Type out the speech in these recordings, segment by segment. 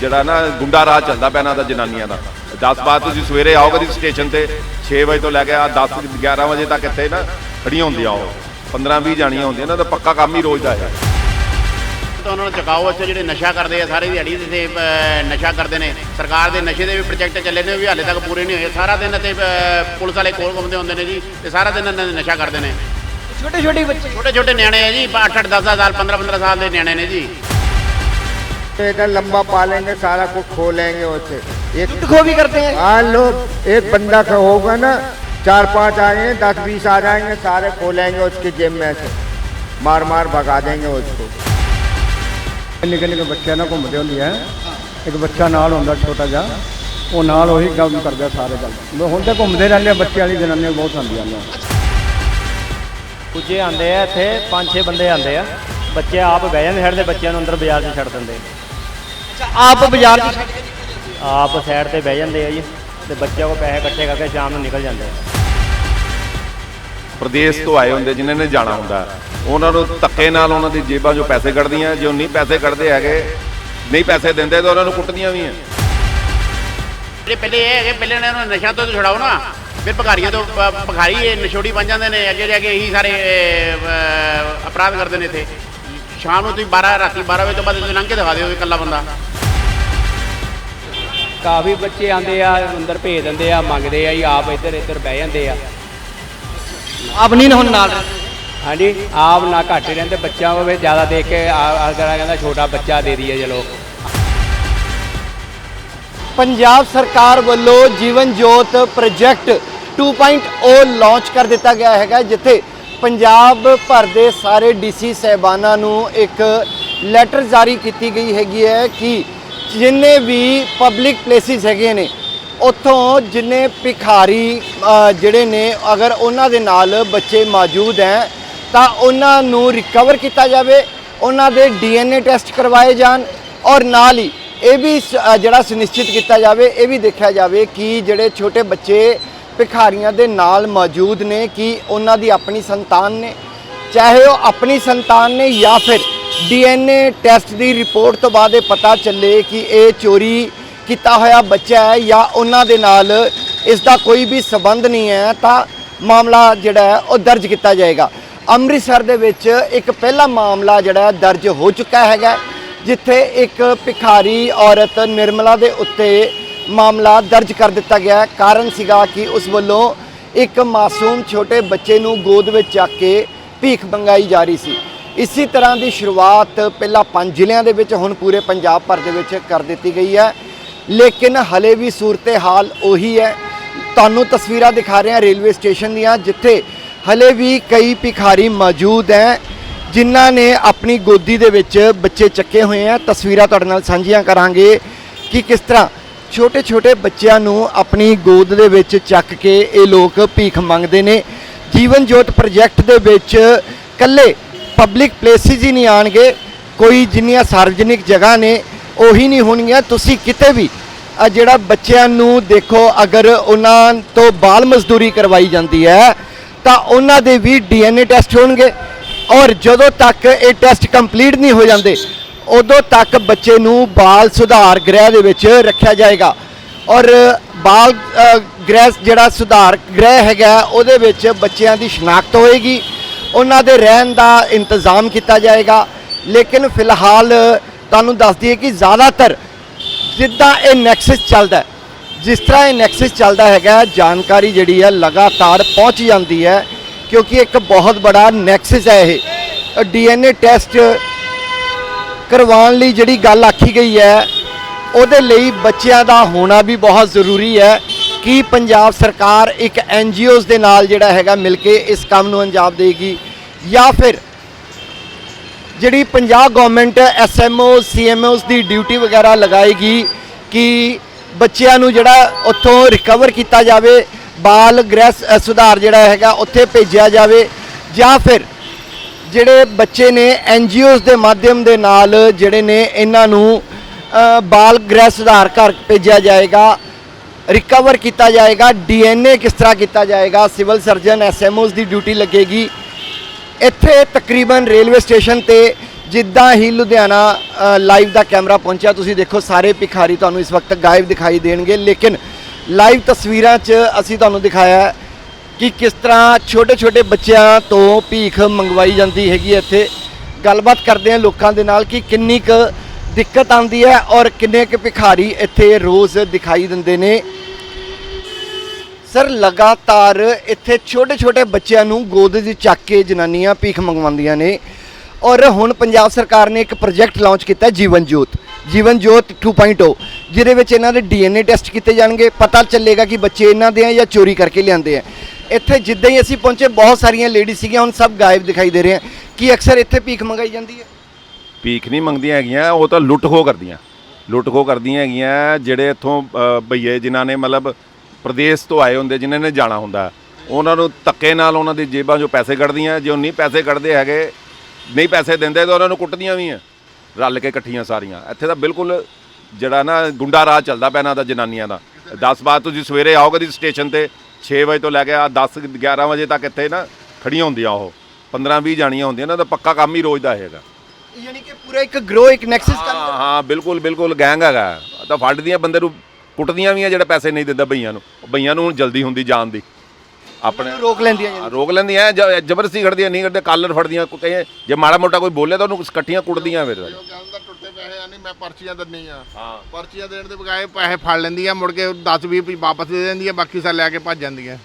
ਜਿਹੜਾ ਨਾ ਗੁੰਡਾ ਰਾਜ ਚੱਲਦਾ ਨਾ ਦਾ ਜਨਾਨੀਆਂ ਦਾ। 10 ਬਾਅਦ ਤੁਸੀਂ ਸਵੇਰੇ ਆਓ ਕਦੀ ਸਟੇਸ਼ਨ ਤੇ 6 ਵਜੇ ਤੋਂ ਲੈ ਕੇ ਆ 10 11 ਵਜੇ ਤੱਕ ਇੱਥੇ ਨਾ ਖੜੀਆਂ ਹੁੰਦੀਆਂ ਉਹ। 15 20 ਜਾਣੀਆਂ ਹੁੰਦੀਆਂ ਇਹਨਾਂ ਦਾ ਪੱਕਾ ਕੰਮ ਹੀ ਰੋਜ਼ ਦਾ ਹੈ। ਤਾਂ ਉਹਨਾਂ ਨੂੰ ਚੁਕਾਓ ਇੱਥੇ ਜਿਹੜੇ ਨਸ਼ਾ ਕਰਦੇ ਆ ਸਾਰੇ ਦਿਹਾੜੀ ਦੇ ਤੇ ਅਹ, ਨਸ਼ਾ ਕਰਦੇ ਨੇ। ਸਰਕਾਰ ਦੇ ਨਸ਼ੇ ਦੇ ਵੀ ਪ੍ਰੋਜੈਕਟ ਚੱਲੇ ਨੇ ਉਹ ਵੀ ਹਾਲੇ ਤੱਕ ਪੂਰੇ ਨਹੀਂ ਹੋਏ। ਸਾਰਾ ਦਿਨ ਤੇ ਪੁਲਿਸ ਵਾਲੇ ਕੋਲ ਘੁੰਮਦੇ ਹੁੰਦੇ ਨੇ ਜੀ ਤੇ ਸਾਰਾ ਦਿਨ ਇਹਨਾਂ ਦੇ ਨਸ਼ਾ ਕਰਦੇ ਨੇ। ਛੋਟੇ ਛੋਟੇ ਬੱਚੇ। ਛੋਟੇ ਛੋਟੇ ਨਿਆਣੇ ਆ ਜੀ 8 8 10 ਸਾਲ 15 15 ਸਾਲ ਦੇ ਨਿਆਣੇ ਨੇ ਜੀ। इधर लंबा पालेंगे सारा कुछ खोलेंगे उससे एक लूट खो भी करते हैं हाँ लोग एक बंदा का होगा ना चार पांच आएंगे दस बीस आ जाएंगे सारे खोलेंगे उसकी जेब में से मार मार भगा देंगे उसको ਨਿੱਕੇ ਨਿੱਕੇ ਬੱਚਿਆਂ ਨਾਲ ਘੁੰਮਦੇ ਹੁੰਦੀ ਹੈ ਇੱਕ ਬੱਚਾ ਨਾਲ ਹੁੰਦਾ ਛੋਟਾ ਜਿਹਾ ਉਹ ਨਾਲ ਉਹੀ ਕੰਮ ਕਰਦਾ ਸਾਰੇ ਗੱਲ ਹੁਣ ਤੇ ਘੁੰਮਦੇ ਰਹਿੰਦੇ ਆ ਬੱਚਿਆਂ ਵਾਲੀ ਜਨਾਨੀਆਂ ਬਹੁਤ ਆਉਂਦੀਆਂ ਨੇ ਕੁਝੇ ਆਂਦੇ ਆ ਇੱਥੇ ਪੰਜ ਛੇ ਬੰਦੇ ਆਂਦੇ ਆ ਬੱਚੇ ਆਪ ਬਹਿ ਜਾਂਦੇ ਛੱਡਦੇ ਬੱਚਿਆਂ ਨੂੰ ਅੰਦਰ ਬਾਜ਼ਾਰ 'ਚ ਛੱਡ ਦਿੰਦੇ ਆਪ ਬਾਜ਼ਾਰ 'ਚ ਛੱਡ ਕੇ ਆਪ ਸਾਈਡ ਤੇ ਬਹਿ ਜਾਂਦੇ ਆ ਜੀ ਤੇ ਬੱਚਿਆਂ ਕੋ ਪੈਸੇ ਇਕੱਠੇ ਕਰਕੇ ਸ਼ਾਮ ਨੂੰ ਨਿਕਲ ਜਾਂਦੇ ਆ। ਪ੍ਰਦੇਸ਼ ਤੋਂ ਆਏ ਹੁੰਦੇ ਜਿਨ੍ਹਾਂ ਨੇ ਜਾਣਾ ਹੁੰਦਾ ਉਹਨਾਂ ਨੂੰ ਧੱਕੇ ਨਾਲ ਉਹਨਾਂ ਦੀ ਜੇਬਾਂ 'ਚੋਂ ਪੈਸੇ ਕੱਢਦੀਆਂ ਜੇ ਉਹ ਨਹੀਂ ਪੈਸੇ ਕੱਢਦੇ ਹੈਗੇ ਨਹੀਂ ਪੈਸੇ ਦਿੰਦੇ ਤਾਂ ਉਹਨਾਂ ਨੂੰ ਕੁੱਟਦੀਆਂ ਵੀ ਆ। ਜਿਹੜੇ ਪਹਿਲੇ ਇਹ ਹੈਗੇ ਪਹਿਲੇ ਇਹਨਾਂ ਨੂੰ ਨਸ਼ਾ ਤੋਂ ਛੁਡਾਓ ਨਾ। ਫਿਰ ਭਿਖਾਰੀਆਂ ਤੋਂ ਭ- ਭਿਖਾਰੀ ਇਹ ਨਸ਼ੋੜੀ ਬਣ ਜਾਂਦੇ ਨੇ ਅੱਗੇ ਜਾ ਕੇ ਇਹੀ ਸਾਰੇ ਅਹ, ਅਪਰਾਧ ਕਰਦੇ ਨੇ ਇੱਥੇ। ਸ਼ਾਮ ਨੂੰ ਤੁਸੀਂ 12 ਰਾਤੀ 12 ਵਜੇ ਤੋਂ ਬਾਅਦ ਤੁਸੀਂ ਲੰਘ ਕੇ ਦਿਖਾ ਦਿਓ ਇਕੱਲਾ ਬੰਦਾ। ਕਾਫੀ ਬੱਚੇ ਆਂਦੇ ਆ ਅੰਦਰ ਭੇਜ ਦਿੰਦੇ ਆ ਮੰਗਦੇ ਆ ਜੀ ਆਪ ਇੱਧਰ ਇੱਧਰ ਬਹਿ ਜਾਂਦੇ ਆ ਆਪ ਨਹੀਂ ਹੁਣ ਨਾਲ। ਹਾਂਜੀ ਆਪ ਨਾ ਘੱਟ ਹੀ ਰਹਿੰਦੇ ਬੱਚਿਆਂ ਕੋਲ ਵੀ ਜ਼ਿਆਦਾ ਦੇਖ ਕੇ ਆ ਅਗਰ ਕਹਿੰਦਾ ਛੋਟਾ ਬੱਚਾ ਦੇ ਦਈਏ ਚਲੋ ਪੰਜਾਬ ਸਰਕਾਰ ਵੱਲੋਂ ਜੀਵਨ ਜੋਤ ਪ੍ਰੋਜੈਕਟ 2.0 ਲਾਂਚ ਕਰ ਦਿੱਤਾ ਗਿਆ ਹੈਗਾ ਜਿੱਥੇ ਪੰਜਾਬ ਭਰ ਦੇ ਸਾਰੇ ਡੀਸੀ ਸਹਿਬਾਨਾਂ ਨੂੰ ਇੱਕ ਲੈਟਰ ਜਾਰੀ ਕੀਤੀ ਗਈ ਹੈਗੀ ਹੈ ਕਿ ਜਿੰਨੇ ਵੀ ਪਬਲਿਕ ਪਲੇਸਿਸ ਹੈਗੇ ਨੇ, ਉੱਥੋਂ ਜਿੰਨੇ ਭਿਖਾਰੀ ਜਿਹੜੇ ਨੇ, ਅਗਰ ਉਹਨਾਂ ਦੇ ਨਾਲ ਬੱਚੇ ਮੌਜੂਦ ਹੈ, ਤਾਂ ਉਹਨਾਂ ਨੂੰ ਰਿਕਵਰ ਕੀਤਾ ਜਾਵੇ, ਉਹਨਾਂ ਦੇ ਡੀਐਨਏ ਟੈਸਟ ਕਰਵਾਏ ਜਾਣ ਔਰ ਨਾਲ ਹੀ ਇਹ ਵੀ ਜਿਹੜਾ ਸੁਨਿਸ਼ਚਿਤ ਕੀਤਾ ਜਾਵੇ, ਇਹ ਵੀ ਦੇਖਿਆ ਜਾਵੇ ਕਿ ਜਿਹੜੇ ਛੋਟੇ ਬੱਚੇ ਭਿਖਾਰੀਆਂ ਦੇ ਨਾਲ ਮੌਜੂਦ ਨੇ, ਕਿ ਉਹਨਾਂ ਦੀ ਆਪਣੀ ਸੰਤਾਨ ਨੇ, ਚਾਹੇ ਉਹ ਆਪਣੀ ਸੰਤਾਨ ਨੇ ਜਾਂ ਫਿਰ ਡੀਐਨਏ ਟੈਸਟ ਦੀ ਰਿਪੋਰਟ ਤੋਂ ਬਾਅਦ ਇਹ ਪਤਾ ਚੱਲੇ ਕਿ ਇਹ ਚੋਰੀ ਕੀਤਾ ਹੋਇਆ ਬੱਚਾ ਹੈ ਜਾਂ ਉਹਨਾਂ ਦੇ ਨਾਲ ਇਸ ਦਾ ਕੋਈ ਵੀ ਸਬੰਧ ਨਹੀਂ ਹੈ, ਤਾਂ ਮਾਮਲਾ ਜਿਹੜਾ ਹੈ ਉਹ ਦਰਜ ਕੀਤਾ ਜਾਏਗਾ। ਅੰਮ੍ਰਿਤਸਰ ਦੇ ਵਿੱਚ ਇੱਕ ਪਹਿਲਾ ਮਾਮਲਾ ਜਿਹੜਾ ਦਰਜ ਹੋ ਚੁੱਕਾ ਹੈਗਾ, ਜਿੱਥੇ ਇੱਕ ਭਿਖਾਰੀ ਔਰਤ ਨਿਰਮਲਾ ਦੇ ਉੱਤੇ ਮਾਮਲਾ ਦਰਜ ਕਰ ਦਿੱਤਾ ਗਿਆ ਕਾਰਨ ਸੀਗਾ ਕਿ ਉਸ ਵੱਲੋਂ ਇੱਕ ਮਾਸੂਮ ਛੋਟੇ ਬੱਚੇ ਨੂੰ ਗੋਦ ਵਿੱਚ ਚੱਕ ਕੇ ਭੀਖ ਮੰਗਾਈ ਜਾ ਰਹੀ ਸੀ। ਇਸੇ ਤਰ੍ਹਾਂ ਦੀ ਸ਼ੁਰੂਆਤ ਪਹਿਲਾਂ ਪੰਜ ਜ਼ਿਲ੍ਹਿਆਂ ਦੇ ਵਿੱਚ ਹੁਣ ਪੂਰੇ ਪੰਜਾਬ ਭਰ ਦੇ ਵਿੱਚ ਕਰ ਦਿੱਤੀ ਗਈ ਹੈ। ਲੇਕਿਨ ਹਲੇ ਵੀ ਸੂਰਤ-ਹਾਲ ਉਹੀ ਹੈ। ਤੁਹਾਨੂੰ ਤਸਵੀਰਾਂ ਦਿਖਾ ਰਹੇ ਹਾਂ ਰੇਲਵੇ ਸਟੇਸ਼ਨ ਦੀਆਂ, ਜਿੱਥੇ ਹਲੇ ਵੀ ਕਈ ਭਿਖਾਰੀ ਮੌਜੂਦ ਹੈ, ਜਿਨ੍ਹਾਂ ਨੇ ਆਪਣੀ ਗੋਦੀ ਦੇ ਵਿੱਚ ਬੱਚੇ ਚੱਕੇ ਹੋਏ ਆ ਤਸਵੀਰਾਂ ਤੁਹਾਡੇ ਨਾਲ ਸਾਂਝੀਆਂ ਕਰਾਂਗੇ ਕਿ ਕਿਸ ਤਰ੍ਹਾਂ ਛੋਟੇ ਛੋਟੇ ਬੱਚਿਆਂ ਨੂੰ ਆਪਣੀ ਗੋਦ ਦੇ ਵਿੱਚ ਚੱਕ ਕੇ ਇਹ ਲੋਕ ਭੀਖ ਮੰਗਦੇ ਨੇ। ਜੀਵਨ ਜੋਤ ਪ੍ਰੋਜੈਕਟ ਦੇ ਵਿੱਚ ਕੱਲੇ ਪਬਲਿਕ ਪਲੇਸਿਸ ਹੀ ਨਹੀਂ ਆਣਗੇ ਕੋਈ ਜਿੰਨੀਆਂ ਸਾਰਵਜਨਿਕ ਜਗ੍ਹਾ ਨੇ, ਉਹੀ ਨਹੀਂ ਹੋਣਗੀਆਂ। ਤੁਸੀਂ ਕਿਤੇ ਵੀ, ਆ ਜਿਹੜਾ ਬੱਚਿਆਂ ਨੂੰ ਦੇਖੋ, ਅਗਰ ਉਹਨਾਂ ਤੋਂ ਬਾਲ ਮਜ਼ਦੂਰੀ ਕਰਵਾਈ ਜਾਂਦੀ ਹੈ, ਤਾਂ ਉਹਨਾਂ ਦੇ ਵੀ ਡੀਐਨਏ ਟੈਸਟ ਹੋਣਗੇ। ਔਰ ਜਦੋਂ ਤੱਕ ਇਹ ਟੈਸਟ ਕੰਪਲੀਟ ਨਹੀਂ ਹੋ ਜਾਂਦੇ, ਉਦੋਂ ਤੱਕ ਬੱਚੇ ਨੂੰ ਬਾਲ ਸੁਧਾਰ ਗ੍ਰਹਿ ਦੇ ਵਿੱਚ ਰੱਖਿਆ ਜਾਏਗਾ। ਔਰ ਬਾਲ ਗ੍ਰਹਿ ਜਿਹੜਾ ਸੁਧਾਰ ਗ੍ਰਹਿ ਹੈਗਾ, ਉਹਦੇ ਵਿੱਚ ਬੱਚਿਆਂ ਦੀ ਸ਼ਨਾਖਤ ਹੋਏਗੀ। ਉਹਨਾਂ ਦੇ ਰਹਿਣ ਦਾ ਇੰਤਜ਼ਾਮ ਕੀਤਾ ਜਾਏਗਾ। ਲੇਕਿਨ ਫਿਲਹਾਲ ਤੁਹਾਨੂੰ ਦੱਸ ਦਈਏ ਕਿ ਜ਼ਿਆਦਾਤਰ ਜਿੱਦਾਂ ਇਹ ਨੈਕਸਸ ਚੱਲਦਾ ਜਿਸ ਤਰ੍ਹਾਂ ਇਹ ਨੈਕਸਸ ਚੱਲਦਾ ਹੈਗਾ, ਜਾਣਕਾਰੀ ਜਿਹੜੀ ਹੈ ਲਗਾਤਾਰ ਪਹੁੰਚ ਜਾਂਦੀ ਹੈ, ਕਿਉਂਕਿ ਇੱਕ ਬਹੁਤ ਬੜਾ ਨੈਕਸਸ ਹੈ ਇਹ। ਡੀਐਨਏ ਟੈਸਟ ਕਰਵਾਉਣ ਲਈ ਜਿਹੜੀ ਗੱਲ ਆਖੀ ਗਈ ਹੈ, ਉਹਦੇ ਲਈ ਬੱਚਿਆਂ ਦਾ ਹੋਣਾ ਵੀ ਬਹੁਤ ਜ਼ਰੂਰੀ ਹੈ। ਕੀ ਪੰਜਾਬ ਸਰਕਾਰ ਇੱਕ ਐਨਜੀਓਜ਼ ਦੇ ਨਾਲ ਜਿਹੜਾ ਹੈਗਾ ਮਿਲ ਕੇ ਇਸ ਕੰਮ ਨੂੰ ਅੰਜਾਮ ਦੇਗੀ ਜਾਂ ਫਿਰ ਜਿਹੜੀ ਪੰਜਾਬ ਗਵਰਨਮੈਂਟ ਐਸਐਮਓ ਓਸ ਦੀ ਡਿਊਟੀ ਵਗੈਰਾ ਲਗਾਏਗੀ ਕਿ ਬੱਚਿਆਂ ਨੂੰ ਜਿਹੜਾ ਉੱਥੋਂ ਰਿਕਵਰ ਕੀਤਾ ਜਾਵੇ, ਬਾਲ ਗ੍ਰਹਿ ਸੁਧਾਰ ਜਿਹੜਾ ਹੈਗਾ ਉੱਥੇ ਭੇਜਿਆ ਜਾਵੇ ਜਾਂ ਫਿਰ ਜਿਹੜੇ ਬੱਚੇ ਨੇ ਐਨਜੀਓਜ਼ ਦੇ ਮਾਧਿਅਮ ਦੇ ਨਾਲ ਜਿਹੜੇ ਨੇ ਇਹਨਾਂ ਨੂੰ ਬਾਲ ਗ੍ਰਹਿ ਸੁਧਾਰ ਘਰ ਭੇਜਿਆ ਜਾਏਗਾ। ਰਿਕਵਰ ਕੀਤਾ ਜਾਏਗਾ ਡੀਐਨਏ ਕਿਸ ਤਰ੍ਹਾਂ ਕੀਤਾ ਜਾਏਗਾ ਸਿਵਲ ਸਰਜਨ ਐਸਐਮਓਜ਼ ਦੀ ਡਿਊਟੀ ਲੱਗੇਗੀ। ਇੱਥੇ ਤਕਰੀਬਨ ਰੇਲਵੇ ਸਟੇਸ਼ਨ ਤੇ ਜਿੱਦਾਂ ਹੀ ਲੁਧਿਆਣਾ ਲਾਈਵ ਦਾ ਕੈਮਰਾ ਪਹੁੰਚਿਆ, ਤੁਸੀਂ ਦੇਖੋ ਸਾਰੇ ਭਿਖਾਰੀ ਤੁਹਾਨੂੰ ਇਸ ਵਕਤ ਗਾਇਬ ਦਿਖਾਈ ਦੇਣਗੇ। ਲੇਕਿਨ ਲਾਈਵ ਤਸਵੀਰਾਂ 'ਚ ਅਸੀਂ ਤੁਹਾਨੂੰ ਦਿਖਾਇਆ ਕਿ ਕਿਸ ਤਰ੍ਹਾਂ ਛੋਟੇ-ਛੋਟੇ ਬੱਚਿਆਂ ਤੋਂ ਭੀਖ ਮੰਗਵਾਈ ਜਾਂਦੀ ਹੈਗੀ ਇੱਥੇ। ਗੱਲਬਾਤ ਕਰਦੇ ਹਾਂ ਲੋਕਾਂ ਦੇ ਨਾਲ ਕਿ ਕਿੰਨੀ ਕੁ ਦਿੱਕਤ ਆਉਂਦੀ ਹੈ ਔਰ ਕਿੰਨੇ ਕੁ ਭਿਖਾਰੀ ਇੱਥੇ ਰੋਜ਼ ਦਿਖਾਈ ਦਿੰਦੇ ਨੇ। ਸਰ, ਲਗਾਤਾਰ ਇੱਥੇ ਛੋਟੇ-ਛੋਟੇ ਬੱਚਿਆਂ ਨੂੰ ਗੋਦ 'ਚ ਚੱਕ ਕੇ ਜਨਾਨੀਆਂ ਭੀਖ ਮੰਗਵਾਉਂਦੀਆਂ ਨੇ। ਔਰ ਹੁਣ ਪੰਜਾਬ ਸਰਕਾਰ ਨੇ ਇੱਕ ਪ੍ਰੋਜੈਕਟ ਲਾਂਚ ਕੀਤਾ ਜੀਵਨ ਜੋਤ ਜੀਵਨ ਜੋਤ 2.0 ਜਿਹਦੇ ਵਿੱਚ ਇਹਨਾਂ ਦੇ ਡੀਐਨਏ ਟੈਸਟ ਕੀਤੇ ਜਾਣਗੇ। ਪਤਾ ਚੱਲੇਗਾ ਕਿ ਬੱਚੇ ਇਹਨਾਂ ਦੇ ਆ ਜਾਂ ਚੋਰੀ ਕਰਕੇ ਲਿਆਂਦੇ ਆ। ਇੱਥੇ ਜਿੱਦਾਂ ਹੀ ਅਸੀਂ ਪਹੁੰਚੇ, ਬਹੁਤ ਸਾਰੀਆਂ ਲੇਡੀ ਸੀਗੀਆਂ, ਹੁਣ ਸਭ ਗਾਇਬ ਦਿਖਾਈ ਦੇ ਰਹੇ ਆ ਕਿ ਅਕਸਰ ਇੱਥੇ ਭੀਖ ਮੰਗਾਈ ਜਾਂਦੀ ਹੈ? ਭੀਖ ਨਹੀਂ ਮੰਗਦੀਆਂ ਹੈਗੀਆਂ ਉਹ ਤਾਂ ਲੁੱਟ ਖੋ ਕਰਦੀਆਂ। ਲੁੱਟ ਖੋ ਕਰਦੀਆਂ ਹੈਗੀਆਂ ਜਿਹੜੇ ਇੱਥੋਂ ਅ, ਭਈਏ ਜਿਨ੍ਹਾਂ ਨੇ ਮਤਲਬ ਪ੍ਰਦੇਸ਼ ਤੋਂ ਆਏ ਹੁੰਦੇ ਜਿਨ੍ਹਾਂ ਨੇ ਜਾਣਾ ਹੁੰਦਾ। ਉਹਨਾਂ ਨੂੰ ਧੱਕੇ ਨਾਲ ਉਹਨਾਂ ਦੀ ਜੇਬਾਂ 'ਚੋਂ ਪੈਸੇ ਕੱਢਦੀਆਂ ਜੇ ਉਹ ਨਹੀਂ ਪੈਸੇ ਕੱਢਦੇ ਹੈਗੇ ਨਹੀਂ ਪੈਸੇ ਦਿੰਦੇ ਤਾਂ ਉਹਨਾਂ ਨੂੰ ਕੁੱਟਦੀਆਂ ਵੀ ਆ। ਰਲ ਕੇ ਇਕੱਠੀਆਂ ਸਾਰੀਆਂ। ਇੱਥੇ ਤਾਂ ਬਿਲਕੁਲ ਜਿਹੜਾ ਨਾ ਗੁੰਡਾ ਰਾਜ ਚੱਲਦਾ ਪੈਣਾ ਦਾ ਜਨਾਨੀਆਂ ਦਾ। 10 ਬਾਅਦ ਤੁਸੀਂ ਸਵੇਰੇ ਆਓ ਕਦੀ ਸਟੇਸ਼ਨ ਤੇ 6 ਵਜੇ ਤੋਂ ਲੈ ਕੇ ਆ 10 11 ਵਜੇ ਤੱਕ ਇੱਥੇ ਨਾ ਖੜੀਆਂ ਹੁੰਦੀਆਂ ਉਹ। 15 20 ਜਾਣੀਆਂ ਹੁੰਦੀਆਂ ਇਹਨਾਂ ਦਾ ਪੱਕਾ ਕੰਮ ਹੀ ਰੋਜ਼ ਦਾ ਹੈਗਾ। ਯਾਨੀ ਕਿ ਪੂਰਾ ਇੱਕ ਗਰੋ ਇੱਕ ਨੈਕਸਸ ਕੰਮ ਹਾਂ ਹਾਂ ਬਿਲਕੁਲ ਬਿਲਕੁਲ ਗੈਂਗ ਹੈਗਾ। ਤਾਂ ਫੜਦੀਆਂ ਬੰਦੇ ਨੂੰ ਕੁੱਟਦੀਆਂ ਵੀ ਆ ਜਿਹੜਾ ਪੈਸੇ ਨਹੀਂ ਦਿੰਦਾ ਬਈਆਂ ਨੂੰ। ਬਈਆਂ ਨੂੰ ਹੁਣ ਜਲਦੀ ਹੁੰਦੀ ਜਾਣ ਦੀ। ਆਪਣੇ ਰੋਕ ਲੈਂਦੀਆਂ ਹਾਂ, ਰੋਕ ਲੈਂਦੀਆਂ ਜ- ਜ਼ਬਰਦਸਤੀ ਖੜਦੀਆਂ ਨਹੀਂ ਕਰਦੇ ਕਾਲਰ ਫੜਦੀਆਂ ਕੋਈ ਕਹੇ ਜੇ ਮਾੜਾ ਮੋਟਾ ਕੋਈ ਬੋਲੇ ਤਾਂ ਉਹਨੂੰ ਇਕੱਠੀਆਂ ਕੁੱਟਦੀਆਂ ਫਿਰ। ਗੱਲ ਦਾ ਟੁੱਟੇ ਪੈਸੇ ਆ ਨਹੀਂ ਮੈਂ ਪਰਚੀਆਂ ਦਿੰਨੀ ਆ। ਹਾਂ। ਪਰਚੀਆਂ ਦੇਣ ਦੇ ਬਗਾਏ ਪੈਸੇ ਫੜ ਲੈਂਦੀਆਂ ਮੁੜ ਕੇ 10 20 ਵਾਪਸ ਦੇ ਦਿੰਦੀਆਂ ਬਾਕੀ ਸਾ ਲੈ ਕੇ ਭੱਜ ਜਾਂਦੀਆਂ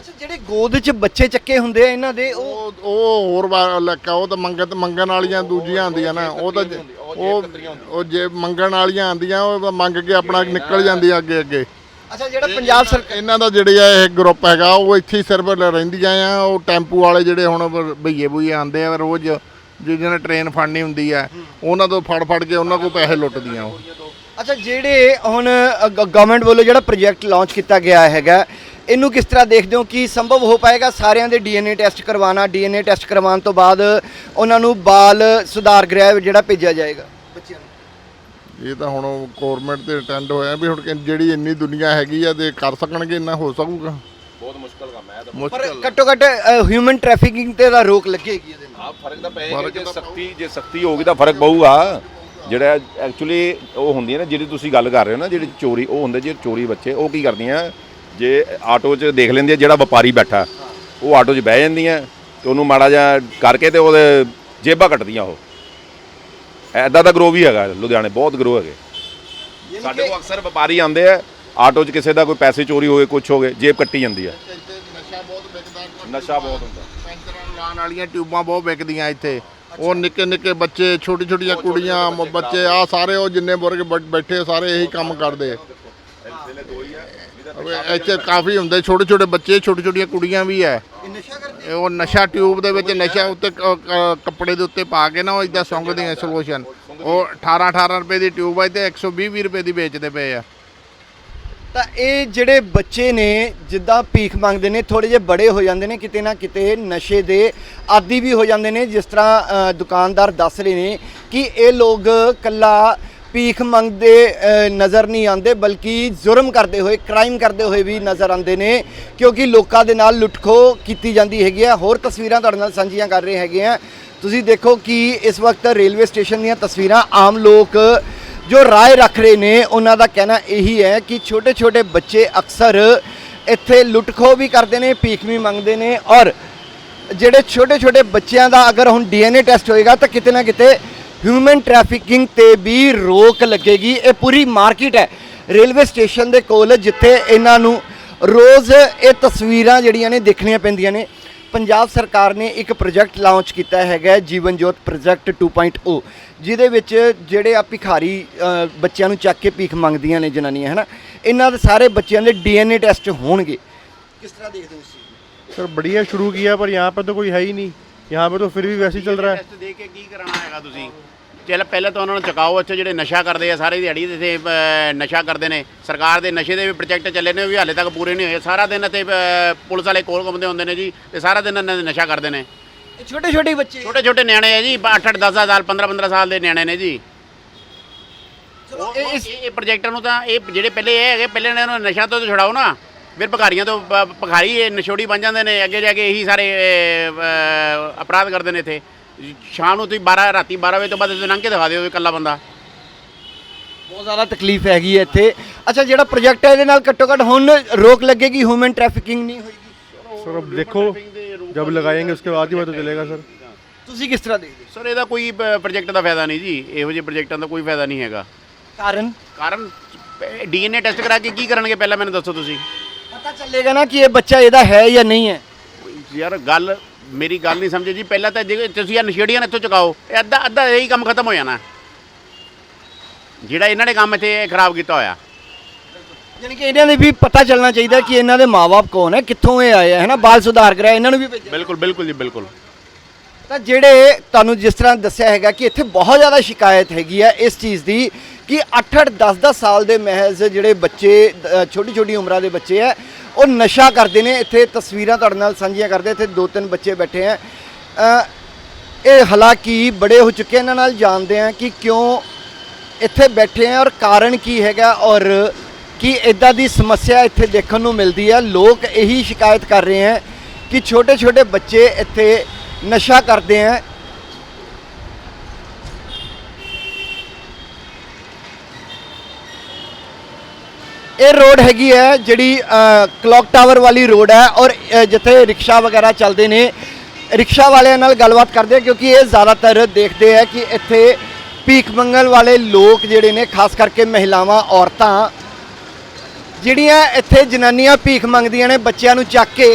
ਅੱਛਾ ਜਿਹੜੇ ਗੋਦ 'ਚ ਬੱਚੇ ਚੱਕੇ ਹੁੰਦੇ ਆ ਇਹਨਾਂ ਦੇ ਉਹ ਉਹ ਉਹ ਹੋਰ ਵਾ- ਲੱਕਾ ਉਹ ਤਾਂ ਮੰਗਤ ਮੰਗਣ ਵਾਲੀਆਂ ਦੂਜੀਆਂ ਆਉਂਦੀਆਂ ਨਾ ਉਹ ਤਾਂ ਉਹ ਉਹ ਜੇ ਮੰਗਣ ਵਾਲੀਆਂ ਆਉਂਦੀਆਂ ਉਹ ਤਾਂ ਮੰਗ ਕੇ ਆਪਣਾ ਨਿਕਲ ਜਾਂਦੀਆਂ ਅੱਗੇ ਅੱਗੇ। ਅੱਛਾ ਜਿਹੜਾ ਪੰਜਾਬ ਸਰਕਾਰ ਇਹਨਾਂ ਦਾ ਜਿਹੜੇ ਆ ਇਹ ਗਰੁੱਪ ਹੈਗਾ ਉਹ ਇੱਥੇ ਹੀ ਸਿਰਫ ਰਹਿੰਦੀਆਂ ਆ ਉਹ ਟੈਂਪੂ ਵਾਲੇ ਜਿਹੜੇ ਹੁਣ ਭਈਏ ਭੁਈਏ ਆਉਂਦੇ ਆ ਰੋਜ਼ ਜਿਹਨਾਂ ਨੇ ਟ੍ਰੇਨ ਫੜਨੀ ਹੁੰਦੀ ਆ ਉਹਨਾਂ ਤੋਂ ਫੜ ਫੜ ਕੇ ਉਹਨਾਂ ਕੋਲ ਪੈਸੇ ਲੁੱਟਦੀਆਂ ਉਹ। ਅੱਛਾ ਜਿਹੜੇ ਹੁਣ ਗਵਰਨਮੈਂਟ ਵੱਲੋਂ ਜਿਹੜਾ ਪ੍ਰੋਜੈਕਟ ਲਾਂਚ ਕੀਤਾ ਗਿਆ ਹੈਗਾ ਇਹਨੂੰ ਕਿਸ ਤਰ੍ਹਾਂ ਦੇਖਦੇ ਹੋ? ਕਿ ਸੰਭਵ ਹੋ ਪਾਏਗਾ ਸਾਰਿਆਂ ਦੇ ਡੀਐਨਏ ਟੈਸਟ ਕਰਵਾਉਣਾ? ਡੀਐਨਏ ਟੈਸਟ ਕਰਵਾਉਣ ਤੋਂ ਬਾਅਦ ਉਹਨਾਂ ਨੂੰ ਬਾਲ ਸੁਧਾਰ ਗ੍ਰਹਿ ਜਿਹੜਾ ਭੇਜਿਆ ਜਾਏਗਾ ਬੱਚਿਆਂ ਨੂੰ? ਇਹ ਤਾਂ ਹੁਣ ਗਵਰਨਮੈਂਟ ਤੇ ਅਟੈਂਡ ਹੋਇਆ ਵੀ ਹੁਣ ਜਿਹੜੀ ਇੰਨੀ ਦੁਨੀਆ ਹੈਗੀ ਆ ਤੇ ਕਰ ਸਕਣਗੇ ਇੰਨਾ ਹੋ ਸਕੂਗਾ। ਬਹੁਤ ਮੁਸ਼ਕਲ ਕੰਮ ਹੈ ਪਰ ਮੁਸ਼ਕਲ ਘੱਟੋ ਘੱਟ ਹਿਊਮਨ ਟ੍ਰੈਫਿਕਿੰਗ ਤੇ ਦਾ ਰੋਕ ਲੱਗੇਗੀ ਇਹਦੇ ਨਾਲ। ਹਾਂ ਫ਼ਰਕ ਤਾਂ ਪਏਗਾ ਜੇ ਸਖਤੀ ਜੇ ਸਖਤੀ ਹੋਊਗੀ ਤਾਂ ਫ਼ਰਕ ਪਊਗਾ। ਜਿਹੜਾ ਐਕਚੁਅਲੀ ਉਹ ਹੁੰਦੀ ਹੈ ਨਾ ਜਿਹੜੀ ਤੁਸੀਂ ਗੱਲ ਕਰ ਰਹੇ ਹੋ ਨਾ ਜਿਹੜੀ ਚੋਰੀ ਉਹ ਹੁੰਦੇ ਜੇ ਚੋਰੀ ਬੱਚੇ ਉਹ ਕੀ ਕਰਦੀਆਂ? ਜੇ ਆਟੋ 'ਚ ਦੇਖ ਲੈਂਦੇ ਆ ਜਿਹੜਾ ਵਪਾਰੀ ਬੈਠਾ ਉਹ ਆਟੋ 'ਚ ਬਹਿ ਜਾਂਦੀਆਂ ਤੇ ਉਹਨੂੰ ਮਾੜਾ ਜਿਹਾ ਕਰਕੇ ਤੇ ਉਹਦੇ ਜੇਬਾਂ ਕੱਟਦੀਆਂ ਉਹ। ਐਦਾਂ ਦਾ ਗਰੋ ਵੀ ਹੈਗਾ ਲੁਧਿਆਣੇ ਬਹੁਤ ਗਰੋ ਹੈਗੇ। ਸਾਡੇ ਕੋਲ ਅਕਸਰ ਵਪਾਰੀ ਆਉਂਦੇ ਆ ਆਟੋ 'ਚ ਕਿਸੇ ਦਾ ਕੋਈ ਪੈਸੇ ਚੋਰੀ ਹੋ ਗਏ ਕੁਝ ਹੋ ਗਏ ਜੇਬ ਕੱਟੀ ਜਾਂਦੀ ਹੈ ਨਸ਼ਾ ਬਹੁਤ ਵਿਕਦਾ ਨਸ਼ਾ ਬਹੁਤ ਹੁੰਦਾ। ਪੈਂਚਰਾਂ ਨੂੰ ਲਾਉਣ ਵਾਲੀਆਂ ਟਿਊਬਾਂ ਬਹੁਤ ਵਿਕਦੀਆਂ ਇੱਥੇ। ਉਹ ਨਿੱਕੇ ਨਿੱਕੇ ਬੱਚੇ ਛੋਟੀ ਛੋਟੀਆਂ ਕੁੜੀਆਂ ਬੱਚੇ ਆ ਸਾਰੇ ਉਹ ਜਿੰਨੇ ਵਰਗ ਬ- ਬੈਠੇ ਸਾਰੇ ਇਹੀ ਕੰਮ ਕਰਦੇ ਇੱਥੇ ਕਾਫੀ ਹੁੰਦੇ ਛੋਟੇ ਛੋਟੇ ਬੱਚੇ ਛੋਟੀ ਛੋਟੀਆਂ ਕੁੜੀਆਂ ਵੀ ਐ। ਇਹ ਉਹ ਨਸ਼ਾ ਟਿਊਬ ਦੇ ਵਿੱਚ ਨਸ਼ਾ ਉੱਤੇ ਕ- ਕ- ਕੱਪੜੇ ਦੇ ਉੱਤੇ ਪਾ ਕੇ ਨਾ ਉਹ ਇਦਾਂ ਸੁੰਘਦੀਆਂ ਸੋਲੂਸ਼ਨ ਉਹ 18 18 ਰੁਪਏ ਦੀ ਟਿਊਬ ਆ ਤੇ 120 20 ਰੁਪਏ ਦੀ ਵੇਚਦੇ ਪਏ ਆ। ਤਾਂ ਇਹ ਜਿਹੜੇ ਬੱਚੇ ਨੇ ਜਿੱਦਾਂ ਭੀਖ ਮੰਗਦੇ ਨੇ ਥੋੜੇ ਜਿਹੇ ਬੜੇ ਹੋ ਜਾਂਦੇ ਨੇ ਕਿਤੇ ਨਾ ਕਿਤੇ ਨਸ਼ੇ ਦੇ ਆਦੀ ਵੀ ਹੋ ਜਾਂਦੇ ਨੇ ਜਿਸ ਤਰ੍ਹਾਂ ਅ, ਦੁਕਾਨਦਾਰ ਦੱਸ ਰਹੇ ਨੇ ਕਿ ਇਹ ਲੋਕ ਕੱਲਾ ਭੀਖ ਮੰਗਦੇ ਨਜ਼ਰ ਨਹੀਂ ਆਉਂਦੇ, ਬਲਕਿ ਜ਼ੁਰਮ ਕਰਦੇ ਹੋਏ ਕ੍ਰਾਈਮ ਕਰਦੇ ਹੋਏ ਵੀ ਨਜ਼ਰ ਆਉਂਦੇ ਨੇ, ਕਿਉਂਕਿ ਲੋਕਾਂ ਦੇ ਨਾਲ ਲੁੱਟਖੋ ਕੀਤੀ ਜਾਂਦੀ ਹੈਗੀ ਹੈ ਹੋਰ ਤਸਵੀਰਾਂ ਤੁਹਾਡੇ ਨਾਲ ਸਾਂਝੀਆਂ ਕਰ ਰਹੇ ਹੈਗੇ ਆ। ਤੁਸੀਂ ਦੇਖੋ ਕਿ ਇਸ ਵਕਤ ਰੇਲਵੇ ਸਟੇਸ਼ਨ ਦੀਆਂ ਤਸਵੀਰਾਂ ਆਮ ਲੋਕ ਜੋ ਰਾਏ ਰੱਖ ਰਹੇ ਨੇ, ਉਹਨਾਂ ਦਾ ਕਹਿਣਾ ਇਹੀ ਹੈ ਕਿ ਛੋਟੇ ਛੋਟੇ ਬੱਚੇ ਅਕਸਰ ਇੱਥੇ ਲੁੱਟਖੋ ਵੀ ਕਰਦੇ ਨੇ, ਭੀਖ ਵੀ ਮੰਗਦੇ ਨੇ ਔਰ ਜਿਹੜੇ ਛੋਟੇ ਛੋਟੇ ਬੱਚਿਆਂ ਦਾ ਅਗਰ ਹੁਣ ਡੀਐਨਏ ਟੈਸਟ ਹੋਏਗਾ ਤਾਂ ਕਿਤੇ ਨਾ ਕਿਤੇ ਹਿਊਮਨ ਟ੍ਰੈਫਿਕਿੰਗ ਤੇ ਵੀ ਰੋਕ ਲੱਗੇਗੀ। ਇਹ ਪੂਰੀ ਮਾਰਕੀਟ ਹੈ। ਰੇਲਵੇ ਸਟੇਸ਼ਨ ਦੇ ਕੋਲ ਜਿੱਥੇ ਇਹਨਾਂ ਨੂੰ ਰੋਜ਼ ਇਹ ਤਸਵੀਰਾਂ ਜਿਹੜੀਆਂ ਨੇ ਦੇਖਣੀਆਂ ਪੈਂਦੀਆਂ ਨੇ। ਪੰਜਾਬ ਸਰਕਾਰ ਨੇ ਇੱਕ ਪ੍ਰੋਜੈਕਟ ਲਾਂਚ ਕੀਤਾ ਹੈਗਾ ਜੀਵਨ ਜੋਤ ਪ੍ਰੋਜੈਕਟ 2.0 ਜਿਹਦੇ ਵਿੱਚ ਜਿਹੜੇ ਆ ਭਿਖਾਰੀ ਬੱਚਿਆਂ ਨੂੰ ਚੱਕ ਕੇ ਭੀਖ ਮੰਗਦੀਆਂ ਨੇ ਜਨਾਨੀਆਂ, ਹਨਾ? ਇਹਨਾਂ ਦੇ ਸਾਰੇ ਬੱਚਿਆਂ ਦੇ ਡੀਐਨਏ ਟੈਸਟ ਹੋਣਗੇ। ਕਿਸ ਤਰ੍ਹਾਂ ਦੇਖਦੇ ਹੋ ਤੁਸੀਂ ਸਰ, ਬੜੀਆ ਸ਼ੁਰੂ ਕੀਤਾ ਪਰ ਯਹਾਂ ਪਰ ਤਾਂ ਕੋਈ ਹੈ ਹੀ ਨਹੀਂ। यहाँ पे तो फिर भी वैसे ही चल रहा है ਟੈਸਟ ਦੇ ਕੇ ਕੀ ਕਰਾਉਣਾ ਹੈਗਾ ਤੁਸੀਂ ਚੱਲ ਪਹਿਲਾਂ ਤਾਂ ਉਹਨਾਂ ਨੂੰ ਚਕਾਓ ਅੱਛਾ ਜਿਹੜੇ ਨਸ਼ਾ ਕਰਦੇ ਆ ਸਾਰੇ ਦਿਹਾੜੀ ਦੇ ਤੇ ਅਹ, ਨਸ਼ਾ ਕਰਦੇ ਨੇ ਸਰਕਾਰ ਦੇ ਨਸ਼ੇ ਦੇ ਵੀ ਪ੍ਰੋਜੈਕਟ ਚੱਲੇ ਨੇ ਉਹ ਵੀ ਹਾਲੇ ਤੱਕ ਪੂਰੇ ਨਹੀਂ ਹੋਏ ਸਾਰਾ ਦਿਨ ਤੇ ਪੁਲਿਸ ਵਾਲੇ ਕੋਲ ਘੁੰਮਦੇ ਹੁੰਦੇ ਨੇ ਜੀ ਤੇ ਸਾਰਾ ਦਿਨ ਇਹਨਾਂ ਦੇ ਨਸ਼ਾ ਕਰਦੇ ਨੇ ਇਹ ਛੋਟੇ ਛੋਟੇ ਬੱਚੇ ਛੋਟੇ ਛੋਟੇ ਨਿਆਣੇ ਆ ਜੀ 8 8 10 ਸਾਲ 15 15 ਸਾਲ ਦੇ ਨਿਆਣੇ ਨੇ ਜੀ ਚਲੋ ਇਹ ਇਸ ਇਹ ਪ੍ਰੋਜੈਕਟਾਂ ਨੂੰ ਤਾਂ ਇਹ ਜਿਹੜੇ ਪਹਿਲੇ ਇਹ ਹੈਗੇ ਪਹਿਲੇ ਇਹਨਾਂ ਨੂੰ ਨਸ਼ਾ ਤੋਂ ਤਾਂ ਛੁਡਾਓ ਨਾ ਫਿਰ ਭਖਾਰੀਆਂ ਤੋਂ ਪ- ਇਹ ਨਸ਼ੋੜੀ ਬਣ ਜਾਂਦੇ ਨੇ ਅੱਗੇ ਜਾ ਕੇ ਇਹੀ ਸਾਰੇ ਅਪਰਾਧ ਕਰਦੇ ਨੇ ਇੱਥੇ। ਸ਼ਾਮ ਨੂੰ ਤੁਸੀਂ 12 ਰਾਤੀ 12 ਵਜੇ ਤੋਂ ਬਾਅਦ ਲੰਘ ਕੇ ਦਿਖਾ ਦਿਓ ਇਕੱਲਾ ਬੰਦਾ। ਬਹੁਤ ਜ਼ਿਆਦਾ ਤਕਲੀਫ ਹੈਗੀ ਹੈ ਇੱਥੇ। ਅੱਛਾ ਜਿਹੜਾ ਪ੍ਰੋਜੈਕਟ ਹੈ ਇਹਦੇ ਨਾਲ ਘੱਟੋ ਘੱਟ ਹੁਣ ਰੋਕ ਲੱਗੇਗੀ ਹਿਊਮਨ ਟ੍ਰੈਫਿਕਿੰਗ ਨਹੀਂ ਹੋਏਗੀ? सर अब देखो जब लगाएंगे उसके बाद ही पता चलेगा सर ਤੁਸੀਂ ਕਿਸ ਤਰ੍ਹਾਂ ਦੇਖਦੇ ਸਰ ਇਹਦਾ ਕੋਈ ਪ੍ਰੋਜੈਕਟ ਦਾ ਫਾਇਦਾ ਨਹੀਂ ਜੀ। ਇਹੋ ਜਿਹੇ ਪ੍ਰੋਜੈਕਟਾਂ ਦਾ ਕੋਈ ਫਾਇਦਾ ਨਹੀਂ ਹੈਗਾ। ਕਾਰਨ? ਕਾਰਨ ਡੀਐਨਏ ਟੈਸਟ ਕਰਾ ਕੇ ਕੀ ਕਰਨਗੇ? ਪਹਿਲਾਂ ਮੈਨੂੰ ਦੱਸੋ ਤੁਸੀਂ। ਪਤਾ ਚੱਲੇਗਾ ਨਾ ਕਿ ਇਹ ਬੱਚਾ ਇਹਦਾ ਹੈ ਜਾਂ ਨਹੀਂ ਹੈ। ਯਾਰ ਗੱਲ ਮੇਰੀ ਗੱਲ ਨਹੀਂ ਸਮਝੇ ਜੀ। ਪਹਿਲਾਂ ਤਾਂ ਜੇ ਤੁਸੀਂ ਇਹ ਨਸ਼ੇੜੀਆਂ ਨੂੰ ਇੱਥੋਂ ਚੁਕਾਓ ਇਹ ਅੱਧਾ ਅੱਧਾ ਇਹੀ ਕੰਮ ਖਤਮ ਹੋ ਜਾਣਾ। ਜਿਹੜਾ ਇਹਨਾਂ ਨੇ ਕੰਮ ਇੱਥੇ ਖਰਾਬ ਕੀਤਾ ਹੋਇਆ। ਯਾਨੀ ਕਿ ਇਹਨਾਂ ਨੇ ਵੀ ਪਤਾ ਚੱਲਣਾ ਚਾਹੀਦਾ ਕਿ ਇਹਨਾਂ ਦੇ ਮਾਪੇ ਕੌਣ ਹੈ ਕਿੱਥੋਂ ਇਹ ਆਏ ਹੈ ਨਾ? ਬਾਲ ਸੁਧਾਰ ਕਰਾਇਆ ਇਹਨਾਂ ਨੂੰ ਵੀ ਭੇਜਿਆ। ਬਿਲਕੁਲ ਬਿਲਕੁਲ ਜੀ ਬਿਲਕੁਲ। ਤਾਂ ਜਿਹੜੇ ਤੁਹਾਨੂੰ ਜਿਸ ਤਰ੍ਹਾਂ ਦੱਸਿਆ ਹੈਗਾ ਕਿ ਇੱਥੇ ਬਹੁਤ ਜ਼ਿਆਦਾ ਸ਼ਿਕਾਇਤ ਹੈਗੀ ਹੈ ਇਸ ਚੀਜ਼ ਦੀ ਕਿ 8-8 10-10 ਸਾਲ ਦੇ ਮਹਿਜ਼ ਜਿਹੜੇ ਬੱਚੇ ਛੋਟੀ ਛੋਟੀ ਉਮਰਾਂ ਦੇ ਬੱਚੇ ਹੈ ਉਹ ਨਸ਼ਾ ਕਰਦੇ ਨੇ। ਇੱਥੇ ਤਸਵੀਰਾਂ ਤੁਹਾਡੇ ਨਾਲ ਸਾਂਝੀਆਂ ਕਰਦੇ, ਇੱਥੇ ਦੋ ਤਿੰਨ ਬੱਚੇ ਬੈਠੇ ਹੈ ਇਹ ਹਾਲਾਂਕਿ ਬੜੇ ਹੋ ਚੁੱਕੇ ਇਹਨਾਂ ਨਾਲ ਜਾਣਦੇ ਆ ਕਿ ਕਿਉਂ ਇੱਥੇ ਬੈਠੇ ਆ ਔਰ ਕਾਰਨ ਕੀ ਹੈਗਾ ਔਰ ਕੀ ਇਦਾਂ ਦੀ ਸਮੱਸਿਆ ਇੱਥੇ ਦੇਖਣ ਨੂੰ ਮਿਲਦੀ ਹੈ ਲੋਕ ਇਹੀ ਸ਼ਿਕਾਇਤ ਕਰ ਰਹੇ ਹੈ ਕਿ ਛੋਟੇ ਛੋਟੇ ਬੱਚੇ ਇੱਥੇ ਨਸ਼ਾ ਕਰਦੇ ਹੈ ਇਹ ਰੋਡ ਹੈਗੀ ਹੈ ਜਿਹੜੀ ਕਲੌਕ ਟਾਵਰ ਵਾਲੀ ਰੋਡ ਹੈ ਔਰ ਜਿੱਥੇ ਰਿਕਸ਼ਾ ਵਗੈਰਾ ਚੱਲਦੇ ਨੇ। ਰਿਕਸ਼ਾ ਵਾਲਿਆਂ ਨਾਲ ਗੱਲਬਾਤ ਕਰਦੇ ਆ ਕਿਉਂਕਿ ਇਹ ਜ਼ਿਆਦਾਤਰ ਦੇਖਦੇ ਆ ਕਿ ਇੱਥੇ ਭੀਖ ਮੰਗਣ ਵਾਲੇ ਲੋਕ ਜਿਹੜੇ ਨੇ ਖਾਸ ਕਰਕੇ ਮਹਿਲਾਵਾਂ ਔਰਤਾਂ ਜਿਹੜੀਆਂ ਇੱਥੇ ਜਨਾਨੀਆਂ ਭੀਖ ਮੰਗਦੀਆਂ ਨੇ ਬੱਚਿਆਂ ਨੂੰ ਚੱਕ ਕੇ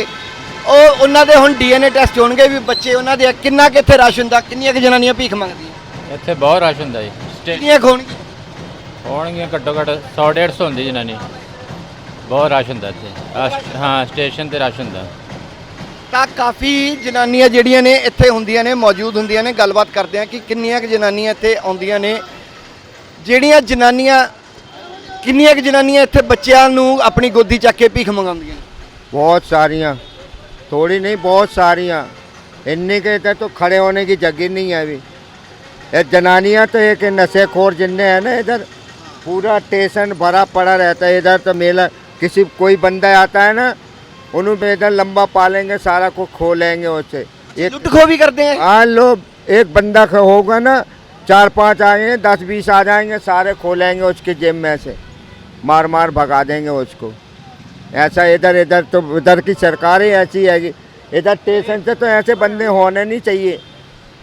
ਉਹ ਉਹਨਾਂ ਦੇ ਹੁਣ ਡੀਐਨਏ ਟੈਸਟ ਹੋਣਗੇ ਵੀ ਬੱਚੇ ਉਹਨਾਂ ਦੇ ਕਿੰਨਾ ਕਿ ਇੱਥੇ ਰਸ਼ ਹੁੰਦਾ ਕਿੰਨੀਆਂ ਕਿ ਜਨਾਨੀਆਂ ਭੀਖ ਮੰਗਦੀਆਂ। ਇੱਥੇ ਬਹੁਤ ਰਸ਼ ਹੁੰਦਾ ਜੀ। ਕਿੰਨੀਆਂ ਹੋਣਗੀਆਂ? ਹੋਣਗੀਆਂ ਘੱਟੋ ਘੱਟ 100 150 ਹੁੰਦੀ ਜਨਾਨੀ ਬਹੁਤ ਰਸ਼ ਹੁੰਦਾ ਇੱਥੇ ਆਹ ਸਟ- ਹਾਂ ਸਟੇਸ਼ਨ ਤੇ ਰਸ਼ ਹੁੰਦਾ ਤਾਂ ਕਾਫੀ ਜਨਾਨੀਆਂ ਜਿਹੜੀਆਂ ਨੇ ਇੱਥੇ ਹੁੰਦੀਆਂ ਨੇ ਮੌਜੂਦ ਹੁੰਦੀਆਂ ਨੇ ਗੱਲਬਾਤ ਕਰਦੇ ਆ ਕਿ ਕਿੰਨੀਆਂ ਕੁ ਜਨਾਨੀਆਂ ਇੱਥੇ ਆਉਂਦੀਆਂ ਨੇ ਜਿਹੜੀਆਂ ਜਨਾਨੀਆਂ ਕਿੰਨੀਆਂ ਕੁ ਜਨਾਨੀਆਂ ਇੱਥੇ ਬੱਚਿਆਂ ਨੂੰ ਆਪਣੀ ਗੋਦੀ ਚੱਕ ਕੇ ਭੀਖ ਮੰਗਾਉਂਦੀਆਂ ਨੇ बहुत सारियाँ थोड़ी नहीं बहुत सारियाँ इन्हीं के इधर तो खड़े होने की जगह नहीं है अभी ये जनानियाँ तो एक नशेखोर जिन्ने है ना इधर पूरा स्टेशन भरा पड़ा रहता है। इधर तो मेला किसी कोई बंदा आता है ना उन्होंने इधर लंबा पालेंगे सारा को खो लेंगे उससे एक खो भी करते हैं। हाँ लोग एक बंदा होगा ना चार पाँच आएँगे दस बीस आ जाएँगे सारे खोलेंगे उसके जेब में से मार मार भगा देंगे उसको। ऐसा इधर इधर तो इधर की सरकारें ऐसी है कि इधर स्टेशन से तो ऐसे बंदे होने नहीं चाहिए।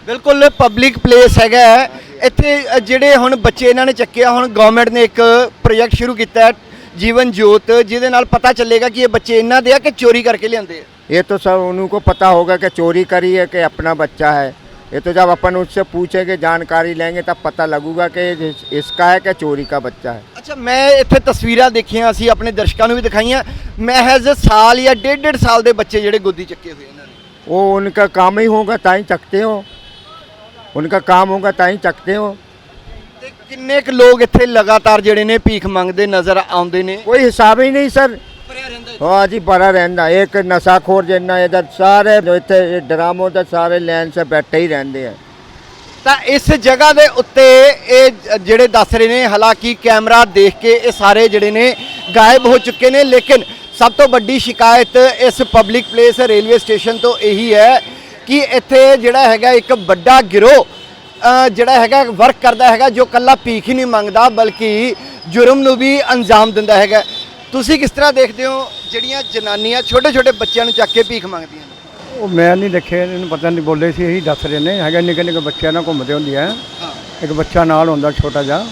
ਬਿਲਕੁਲ ਪਬਲਿਕ ਪਲੇਸ ਹੈਗਾ ਹੈ। ਇੱਥੇ ਅ, ਜਿਹੜੇ ਹੁਣ ਬੱਚੇ ਇਹਨਾਂ ਨੇ ਚੱਕਿਆ ਹੁਣ ਗਵਰਨਮੈਂਟ ਨੇ ਇੱਕ ਪ੍ਰੋਜੈਕਟ ਸ਼ੁਰੂ ਕੀਤਾ ਹੈ ਜੀਵਨ ਜੋਤ ਜਿਹਦੇ ਨਾਲ ਪਤਾ ਚੱਲੇਗਾ ਕਿ ਇਹ ਬੱਚੇ ਇਹਨਾਂ ਦੇ ਆ ਕਿ ਚੋਰੀ ਕਰਕੇ ਲਿਆਂਦੇ ਆ ये तो सब उनको पता होगा कि चोरी करी है कि अपना बच्चा है ये तो जब अपन उससे पूछेंगे जानकारी लेंगे तब पता लगेगा कि इस- इसका है कि चोरी का बच्चा है ਅੱਛਾ ਮੈਂ ਇੱਥੇ ਤਸਵੀਰਾਂ ਦੇਖੀਆਂ ਅਸੀਂ ਆਪਣੇ ਦਰਸ਼ਕਾਂ ਨੂੰ ਵੀ ਦਿਖਾਈਆਂ ਮਹਿਜ਼ ਸਾਲ ਜਾਂ ਡੇਢ ਡੇਢ ਸਾਲ ਦੇ ਬੱਚੇ ਜਿਹੜੇ ਗੋਦੀ ਚੱਕੇ ਹੋਏ ਇਹਨਾਂ ਨੇ वो उनका काम ही होगा ताई चकते हो उनका काम होगा ताई चकते हो ਤੇ ਕਿੰਨੇ ਕੁ ਲੋਕ ਇੱਥੇ ਲਗਾਤਾਰ ਜਿਹੜੇ ਨੇ ਭੀਖ ਮੰਗਦੇ ਨਜ਼ਰ ਆਉਂਦੇ ਨੇ कोई हिसाब ही नहीं सर हाँ जी बड़ा रहता एक नशाखोर जिन्ना इधर सारे जो इतने ड्रामों ते सारे लाइन से बैठे ही रहते हैं ਤਾਂ ਇਸ ਜਗ੍ਹਾ ਦੇ ਉੱਤੇ ਇਹ ਜ- ਜਿਹੜੇ ਦੱਸ ਰਹੇ ਨੇ ਹਾਲਾਂਕਿ ਕੈਮਰਾ ਦੇਖ ਕੇ ਇਹ ਸਾਰੇ ਜਿਹੜੇ ਨੇ ਗਾਇਬ ਹੋ ਚੁੱਕੇ ਨੇ ਲੇਕਿਨ ਸਭ ਤੋਂ ਵੱਡੀ ਸ਼ਿਕਾਇਤ ਇਸ ਪਬਲਿਕ ਪਲੇਸ ਰੇਲਵੇ ਸਟੇਸ਼ਨ ਤੋਂ ਇਹੀ ਹੈ ਕਿ ਇੱਥੇ ਜਿਹੜਾ ਹੈਗਾ ਇੱਕ ਵੱਡਾ ਗਿਰੋਹ ਜਿਹੜਾ ਹੈਗਾ ਵਰਕ ਕਰਦਾ ਹੈਗਾ ਜੋ ਕੱਲਾ ਭੀਖ ਹੀ ਨਹੀਂ ਮੰਗਦਾ ਬਲਕਿ ਜੁਰਮ ਨੂੰ ਵੀ ਅੰਜਾਮ ਦਿੰਦਾ ਹੈਗਾ। ਤੁਸੀਂ ਕਿਸ ਤਰ੍ਹਾਂ ਦੇਖਦੇ ਹੋ ਜਿਹੜੀਆਂ ਜਨਾਨੀਆਂ ਛੋਟੇ ਛੋਟੇ ਬੱਚਿਆਂ ਨੂੰ ਚੱਕ ਕੇ ਭੀਖ ਮੰਗਦੀਆਂ ਨੇ? ਉਹ ਮੈਂ ਨਹੀਂ ਦੇਖੇ ਇਹਨੂੰ ਪਤਾ ਨਹੀਂ ਬੋਲੇ ਸੀ ਇਹੀ ਦੱਸ ਰਹੇ ਨੇ। ਹੈਗੇ ਨਿੱਕੇ ਨਿੱਕੇ ਬੱਚਿਆਂ ਨਾਲ ਘੁੰਮਦੇ ਹੁੰਦੀ ਹੈ। ਇੱਕ ਬੱਚਾ ਨਾਲ ਹੁੰਦਾ ਛੋਟਾ ਜਿਹਾ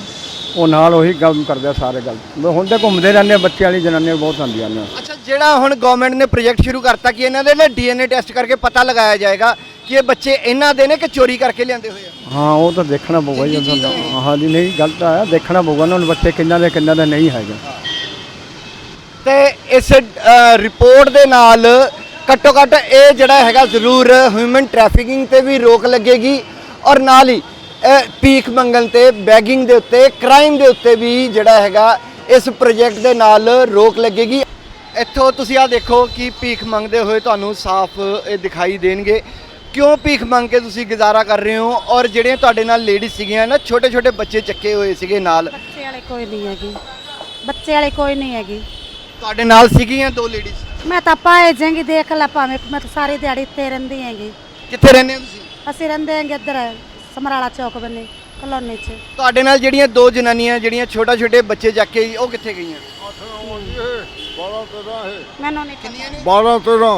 ਉਹ ਨਾਲ ਉਹੀ ਕੰਮ ਕਰਦਾ ਸਾਰੇ ਗੱਲ। ਹੁਣ ਤੇ ਘੁੰਮਦੇ ਰਹਿੰਦੇ ਆ, ਬੱਚੇ ਵਾਲੀ ਜਨਾਨੀਆਂ ਬਹੁਤ ਆਉਂਦੀਆਂ ਨੇ। ਜਿਹੜਾ ਹੁਣ ਗਵਰਨਮੈਂਟ ਨੇ ਪ੍ਰੋਜੈਕਟ ਸ਼ੁਰੂ ਕਰਤਾ ਕਿ ਇਹਨਾਂ ਦੇ ਨਾ ਡੀਐਨਏ ਟੈਸਟ ਕਰਕੇ ਪਤਾ ਲਗਾਇਆ ਜਾਏਗਾ ਕਿ ਇਹ ਬੱਚੇ ਇਹਨਾਂ ਦੇ ਨੇ ਕਿ ਚੋਰੀ ਕਰਕੇ ਲਿਆਂਦੇ ਹੋਏ ਆ। ਹਾਂ ਉਹ ਤਾਂ ਦੇਖਣਾ ਪਊਗਾ ਜੀ ਉਹਨਾਂ ਦਾ। ਹਾਂ ਜੀ। ਨਹੀਂ ਗਲਤ ਆ ਦੇਖਣਾ ਪਊਗਾ ਉਹਨਾਂ ਨੂੰ ਬੱਚੇ ਕਿੰਨਾਂ ਦੇ ਕਿੰਨਾਂ ਦੇ ਨਹੀਂ ਹੈਗੇ। ਤੇ ਇਸ ਰਿਪੋਰਟ ਦੇ ਨਾਲ ਘੱਟੋ ਘੱਟ ਇਹ ਜਿਹੜਾ ਹੈਗਾ ਜ਼ਰੂਰ ਹਿਊਮਨ ਟ੍ਰੈਫਿਕਿੰਗ ਤੇ ਵੀ ਰੋਕ ਲੱਗੇਗੀ ਔਰ ਨਾਲ ਹੀ ਭੀਖ ਮੰਗਣ ਤੇ ਬੈਗਿੰਗ ਦੇ ਉੱਤੇ ਕ੍ਰਾਈਮ ਦੇ ਉੱਤੇ ਵੀ ਜਿਹੜਾ ਹੈਗਾ ਇਸ ਪ੍ਰੋਜੈਕਟ ਦੇ ਨਾਲ ਰੋਕ ਲੱਗੇਗੀ। ਇੱਥੋਂ ਤੁਸੀਂ ਆ ਦੇਖੋ ਕਿ ਭੀਖ ਮੰਗਦੇ ਹੋਏ ਤੁਹਾਨੂੰ ਸਾਫ਼ ਇਹ ਦਿਖਾਈ ਦੇਣਗੇ। ਕਿਉਂ ਭੀਖ ਮੰਗ ਕੇ ਤੁਸੀਂ ਗੁਜ਼ਾਰਾ ਕਰ ਰਹੇ ਹੋ? ਔਰ ਜਿਹੜੀਆਂ ਤੁਹਾਡੇ ਨਾਲ ਲੇਡੀਜ਼ ਸੀਗੀਆਂ ਨਾ ਛੋਟੇ ਛੋਟੇ ਬੱਚੇ ਚੱਕੇ ਹੋਏ ਸੀਗੇ ਨਾਲ। ਬੱਚੇ ਵਾਲੇ ਕੋਈ ਨਹੀਂ ਹੈਗੀ। ਬੱਚੇ ਵਾਲੇ ਕੋਈ ਨਹੀਂ ਹੈਗੀ। ਤੁਹਾਡੇ ਨਾਲ ਸੀਗੀਆਂ ਦੋ ਲੇਡੀਜ਼ ਮੈਂ ਤਾਂ ਪਾਏ ਜਾਂਗੀ ਦੇਖ ਲੈ ਭਾਵੇਂ ਮੈਂ ਤਾਂ ਸਾਰੀ ਦਿਹਾੜੀ ਇੱਥੇ ਰਹਿੰਦੀ ਹੈਗੀ। ਕਿੱਥੇ ਰਹਿੰਦੇ ਹੋ ਤੁਸੀਂ? ਅਸੀਂ ਰਹਿੰਦੇ ਆਂਗੇ ਇੱਧਰ ਸਮਰਾਲਾ ਚੌਕ ਬੰਨੇ ਕਲੋਨੀ 'ਚ। ਤੁਹਾਡੇ ਨਾਲ ਜਿਹੜੀਆਂ ਦੋ ਜਨਾਨੀਆਂ ਜਿਹੜੀਆਂ ਛੋਟਾ ਛੋਟੇ ਬੱਚੇ ਚੱਕ ਕੇ ਉਹ ਕਿੱਥੇ ਗਈਆਂ? ਮੈਨੂੰ ਨਹੀਂ ਪਤਾ। 12 13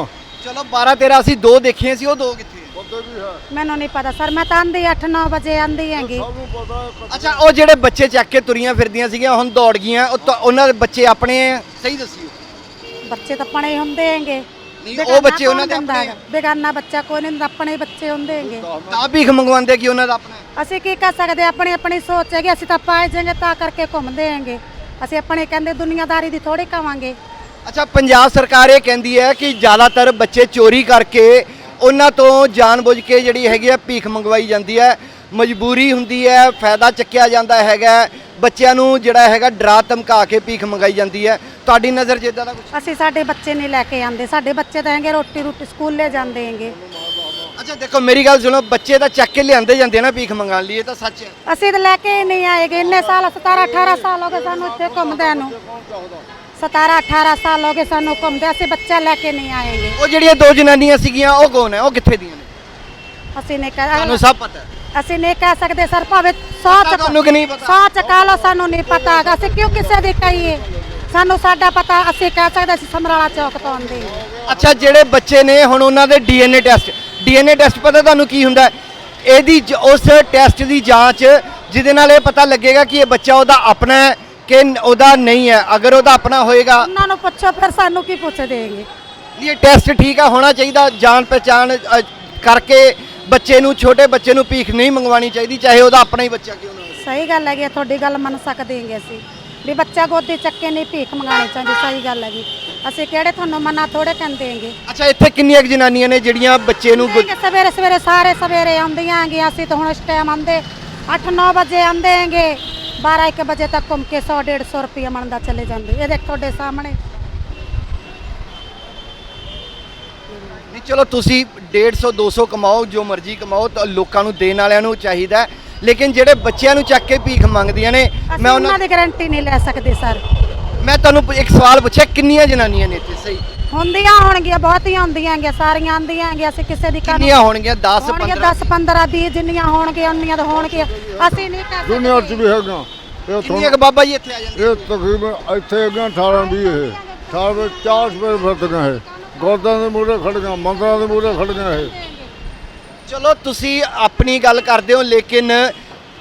ਚਲੋ 12 13 ਅਸੀਂ ਦੋ ਦੇਖੀਆਂ ਸੀ ਉਹ ਦੋ ਕਿੱਥੇ ਆ? ਮੈਨੂੰ ਨਹੀਂ ਪਤਾ ਸਰ ਮੈਂ ਤਾਂ ਆਂਦੀ 8-9 ਵਜੇ ਆਂਦੀ ਹੈਗੀ। ਅੱਛਾ ਉਹ ਜਿਹੜੇ ਬੱਚੇ ਚੱਕ ਕੇ ਤੁਰੀਆਂ ਫਿਰਦੀਆਂ ਸੀਗੀਆਂ ਹੁਣ ਦੌੜ ਗਈਆਂ ਉਹ ਤਾਂ- ਉਹਨਾਂ ਦੇ ਬੱਚੇ ਆਪਣੇ ਆ? ਸਹੀ ਦੱਸਿਓ। ਬੱਚੇ ਤਾਂ ਆਪਣੇ ਹੀ ਹੁੰਦੇ ਹੈਗੇ। ਨਹੀਂ, ਉਹ ਬੱਚੇ ਉਹਨਾਂ ਦੇ ਕੌਣ ਦਿੰਦਾ ਆਪਣੇ ਹੈਗਾ? ਬੇਗਾਨਾ ਬੱਚਾ ਕੋਈ ਨਹੀਂ ਹੁੰਦਾ, ਆਪਣੇ ਹੀ ਬੱਚੇ ਹੁੰਦੇ ਹੈਗੇ। ਤਾਂ ਭੀਖ ਮੰਗਵਾਉਂਦੇ ਕਿ ਉਹਨਾਂ ਦਾ ਆਪਣਾ? ਹੈ। ਅਸੀਂ ਕੀ ਕਰ ਸਕਦੇ ਆਪਣੀ ਆਪਣੀ ਸੋਚ ਹੈਗੀ ਅਸੀਂ ਤਾਂ ਪਾਏ ਜਾਏਂਗੇ ਤਾਂ ਕਰਕੇ ਘੁੰਮਦੇ ਹੈਗੇ। ਅਸੀਂ ਆਪਣੇ ਕਹਿੰਦੇ ਦੁਨੀਆਦਾਰੀ ਦੀ ਥੋੜੀ ਕਵਾਂਗੇ। ਅੱਛਾ ਪੰਜਾਬ ਸਰਕਾਰ ਇਹ ਕਹਿੰਦੀ ਹੈ ਕਿ ਜ਼ਿਆਦਾਤਰ ਬੱਚੇ ਚੋਰੀ ਕਰਕੇ ਉਹਨਾਂ ਤੋਂ ਜਾਣਬੁੱਝ ਕੇ ਜਿਹੜੀ ਹੈਗੀ ਹੈ ਭੀਖ ਮੰਗਵਾਈ ਜਾਂਦੀ ਹੈ। ਮਜਬੂਰੀ ਹੁੰਦੀ ਹੈ ਫਾਇਦਾ ਚੱਕਿਆ ਜਾਂਦਾ ਹੈਗਾ ਬੱਚਿਆਂ ਨੂੰ ਜਿਹੜਾ ਹੈਗਾ ਡਰਾ ਧਮਕਾ ਕੇ ਭੀਖ ਮੰਗਾਈ ਜਾਂਦੀ ਹੈ। ਤੁਹਾਡੀ ਨਜ਼ਰ 'ਚ ਇਦਾਂ ਦਾ ਕੁਝ ਅਸੀਂ ਸਾਡੇ ਬੱਚੇ ਨਹੀਂ ਲੈ ਕੇ ਆਂਦੇ ਸਾਡੇ ਬੱਚੇ ਤਾਂ ਹੈਗੇ ਰੋਟੀ ਰੋਟੀ ਸਕੂਲੇ ਜਾਂਦੇ ਹੈਗੇ। ਅੱਛਾ ਦੇਖੋ ਮੇਰੀ ਗੱਲ ਸੁਣੋ ਬੱਚੇ ਤਾਂ ਚੱਕ ਕੇ ਲਿਆਂਦੇ ਜਾਂਦੇ ਨਾ ਭੀਖ ਮੰਗਾਉਣ ਲਈ ਇਹ ਤਾਂ ਸੱਚ ਹੈ। ਅਸੀਂ ਤਾਂ ਲੈ ਕੇ ਹੀ ਨਹੀਂ ਆਏਗੇ। ਇੰਨੇ ਸਾਲ 17 18 ਸਾਲ ਹੋ ਗਏ ਸਾਨੂੰ ਇੱਥੇ ਘੁੰਮਦਿਆਂ ਨੂੰ। 17 18 ਸਾਲ ਹੋ ਗਏ ਸਾਨੂੰ ਘੁੰਮਦੇ ਅਸੀਂ ਬੱਚਾ ਲੈ ਕੇ ਨਹੀਂ ਆਏਗੇ। ਉਹ ਜਿਹੜੀਆਂ ਦੋ ਜਨਾਨੀਆਂ ਸੀਗੀਆਂ ਉਹ ਕੌਣ ਹੈ? ਉਹ ਕਿੱਥੇ ਦੀਆਂ ਨੇ? ਅਸੀਂ ਨਹੀਂ ਤੁਹਾਨੂੰ ਕਹਿ ਸਭ ਪਤਾ ਹੈ। ਅਸੀਂ ਨਹੀਂ ਕਹਿ ਸਕਦੇ ਸਰ ਭਾਵੇਂ 100 ਪਤਾ ਤੁਹਾਨੂੰ ਕਿ ਨਹੀਂ ਪਤਾ? ਸੌ ਚਕਾ ਲਓ ਸਾਨੂੰ ਨਹੀਂ ਪਤਾ ਹੈਗਾ। ਅਸੀਂ ਕਿਉਂ ਕਿਸੇ ਦੀ ਕਹੀਏ? ਸਾਨੂੰ ਸਾਡਾ ਪਤਾ ਅਸੀਂ ਕਹਿ ਸਕਦੇ ਅਸੀਂ ਸਮਰਾਲਾ ਚੌਕ ਤੋਂ ਆਉਂਦੇ ਹਾਂ। ਅੱਛਾ ਜਿਹੜੇ ਬੱਚੇ ਨੇ ਹੁਣ ਉਹਨਾਂ ਦੇ ਡੀਐਨਏ ਟੈਸਟ। ਡੀਐਨਏ ਟੈਸਟ ਪਤਾ ਤੁਹਾਨੂੰ ਕੀ ਹੁੰਦਾ ਹੈ? ਇਹਦੀ ਜ- ਉਸ ਟੈਸਟ ਦੀ ਜਾਂਚ ਜਿਹਦੇ ਨਾਲ ਇਹ ਪਤਾ ਲੱਗੇਗਾ ਕਿ ਇਹ ਬੱਚਾ ਉਹਦਾ ਆਪਣਾ ਹੈ। ਕਿ ਉਹਦਾ ਨਹੀਂ ਹੈ? ਅਗਰ ਉਹਦਾ ਆਪਣਾ ਹੋਏਗਾ ਉਹਨਾਂ ਨੂੰ ਪੁੱਛੋ ਫਿਰ ਸਾਨੂੰ ਕੀ ਪੁੱਛ ਦੇਣਗੇ? ਇਹ ਟੈਸਟ ਠੀਕ ਆ ਹੋਣਾ ਚਾਹੀਦਾ। ਜਾਣ ਅ, ਕਰਕੇ ਬੱਚੇ ਨੂੰ ਛੋਟੇ ਬੱਚੇ ਨੂੰ ਭੀਖ ਨਹੀਂ ਮੰਗਵਾਣੀ ਚਾਹੀਦੀ ਚਾਹੇ ਉਹਦਾ ਆਪਣਾ ਹੀ ਬੱਚਾ ਕਿਉਂ ਨਾ ਹੋਵੇ। ਸਹੀ ਗੱਲ ਹੈਗੀ ਹੈ, ਤੁਹਾਡੀ ਗੱਲ ਮੰਨ ਸਕਦੇ ਹੈਗੇ ਅਸੀਂ। ਵੀ ਬੱਚਾ ਗੋਦੀ ਚੱਕੇ ਨਹੀਂ ਭੀਖ ਮੰਗਾਣੀ ਚਾਹੀਦੀ ਸਹੀ ਗੱਲ ਹੈਗੀ। ਅਸੀਂ ਕਿਹੜੇ ਤੁਹਾਨੂੰ ਮਨਾ ਥੋੜੇ ਕਹਿੰਦੇ ਹੈਗੇ ਅੱਛਾ ਇੱਥੇ ਕਿੰਨੀਆਂ ਕੁ ਜਨਾਨੀਆਂ ਨੇ ਜਿਹੜੀਆਂ ਬੱਚੇ ਨੂੰ ਗੁ- ਸਵੇਰੇ ਸਵੇਰੇ ਸਾਰੇ ਸਵੇਰੇ ਆਉਂਦੀਆਂ ਹੈਗੀਆਂ ਅਸੀਂ ਤਾਂ ਹੁਣ ਇਸ ਟਾਈਮ ਆਂਦੇ 8-9 ਵਜੇ ਹੈਗੇ। 12-1 ਵਜੇ ਤੱਕ ਘੁੰਮ ਕੇ 100-150 ਰੁਪਏ ਮੰਨਦਾ ਚਲੇ ਜਾਂਦੇ। ਇਹ ਦੇਖ ਤੁਹਾਡੇ ਸਾਹਮਣੇ। ਨਹੀਂ ਚਲੋ ਤੁਸੀਂ 150 200 ਕਮਾਓ ਜੋ ਮਰਜ਼ੀ ਕਮਾਓ ਤਾਂ ਲੋਕਾਂ ਨੂੰ ਦੇਣ ਵਾਲਿਆਂ ਨੂੰ ਚਾਹੀਦਾ ਹੈ। ਲੇਕਿਨ ਜਿਹੜੇ ਬੱਚਿਆਂ ਨੂੰ ਚੱਕ ਕੇ ਭੀਖ ਮੰਗਦੀਆਂ ਨੇ ਅਸੀਂ ਮੈਂ ਉਹਨਾਂ ਉਹਨਾਂ ਦੀ ਗਾਰੰਟੀ ਨਹੀਂ ਲੈ ਸਕਦੇ ਸਰ ਮੈਂ ਤੁਹਾਨੂੰ ਇੱਕ ਸਵਾਲ ਪੁੱਛਿਆ ਕਿੰਨੀਆਂ ਜਨਾਨੀਆਂ ਨੇ ਇੱਥੇ? ਸਹੀ। ਹੁੰਦੀਆਂ ਹੋਣਗੀਆਂ ਬਹੁਤੀਆਂ ਹੁੰਦੀਆਂ ਹੈਗੀਆਂ ਸਾਰੀਆਂ ਆਂਦੀਆਂ ਹੈਗੀਆਂ ਅਸੀਂ ਕਿਸੇ ਦੀ ਕਿੰਨੀਆਂ ਹੋਣਗੀਆਂ? 10 ਹੋਣਗੀਆਂ 15 10 15 20 ਜਿੰਨੀਆਂ ਹੋਣਗੀਆਂ ਉਨੀਆਂ ਤਾਂ ਹੋਣਗੀਆਂ। ਅਸੀਂ ਨਹੀਂ ਕਰ ਦੁਨੀਆ 'ਚ ਸਕਦੇ ਵੀ ਹੈਗਾ ਇਹ ਕਿੰਨੀਆਂ ਕੁ ਬਾਬਾ ਜੀ ਇੱਥੇ ਆ ਜਾਂਦੇ ਇਹ ਤਕਰੀਬਨ ਇੱਥੇ ਹੈਗਾ 18 20 ਇਹ। ਸਾਰੇ ਚਾਰ ਸਵੇਰ ਫਿਰਦੀਆਂ ਇਹ। ਗੋਦਾਂ ਦੇ ਮੂਹਰੇ ਖੜੀਆਂ ਮੰਦਰਾਂ ਦੇ ਮੂਹਰੇ ਖੜੀਆਂ ਇਹ। ਚਲੋ ਤੁਸੀਂ ਆਪਣੀ ਗੱਲ ਕਰਦੇ ਹੋ ਲੇਕਿਨ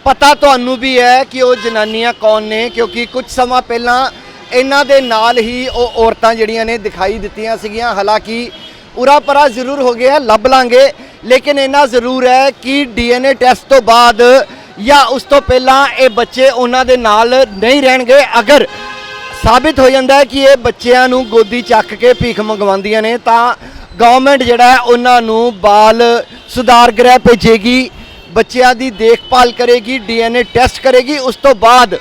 ਪਤਾ ਤੁਹਾਨੂੰ ਵੀ ਹੈ ਕਿ ਉਹ ਜਨਾਨੀਆਂ ਕੌਣ ਨੇ ਕਿਉਂਕਿ ਕੁਝ ਸਮਾਂ ਪਹਿਲਾਂ ਇਹਨਾਂ ਦੇ ਨਾਲ ਹੀ ਉਹ ਔਰਤਾਂ ਜਿਹੜੀਆਂ ਨੇ ਦਿਖਾਈ ਦਿੱਤੀਆਂ ਸੀਗੀਆਂ। ਹਾਲਾਂਕਿ ਉਰਾ ਪਰਾ ਜ਼ਰੂਰ ਹੋ ਗਿਆ ਲੱਭ ਲਾਂਗੇ ਲੇਕਿਨ ਇਹਨਾਂ ਜ਼ਰੂਰ ਹੈ ਕਿ ਡੀਐਨਏ ਟੈਸਟ ਤੋਂ ਬਾਅਦ ਜਾਂ ਉਸ ਤੋਂ ਪਹਿਲਾਂ ਇਹ ਬੱਚੇ ਉਹਨਾਂ ਦੇ ਨਾਲ ਨਹੀਂ ਰਹਿਣਗੇ? ਅਗਰ ਸਾਬਿਤ ਹੋ ਜਾਂਦਾ ਹੈ ਕਿ ਇਹ ਬੱਚਿਆਂ ਨੂੰ ਗੋਦੀ ਚੱਕ ਕੇ ਭੀਖ ਮੰਗਵਾਉਂਦੀਆਂ ਨੇ, ਤਾਂ ਗਵਰਨਮੈਂਟ ਜਿਹੜਾ ਉਹਨਾਂ ਨੂੰ ਬਾਲ ਸੁਧਾਰ ਗ੍ਰਹਿ ਭੇਜੇਗੀ, ਬੱਚਿਆਂ ਦੀ ਦੇਖਭਾਲ ਕਰੇਗੀ, ਡੀਐਨਏ ਟੈਸਟ ਕਰੇਗੀ, ਉਸ ਤੋਂ ਬਾਅਦ